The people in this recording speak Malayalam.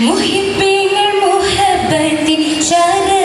മുഹിബീങ്ങൾ മുഹബത്തിൻ ശരഫേറ്റി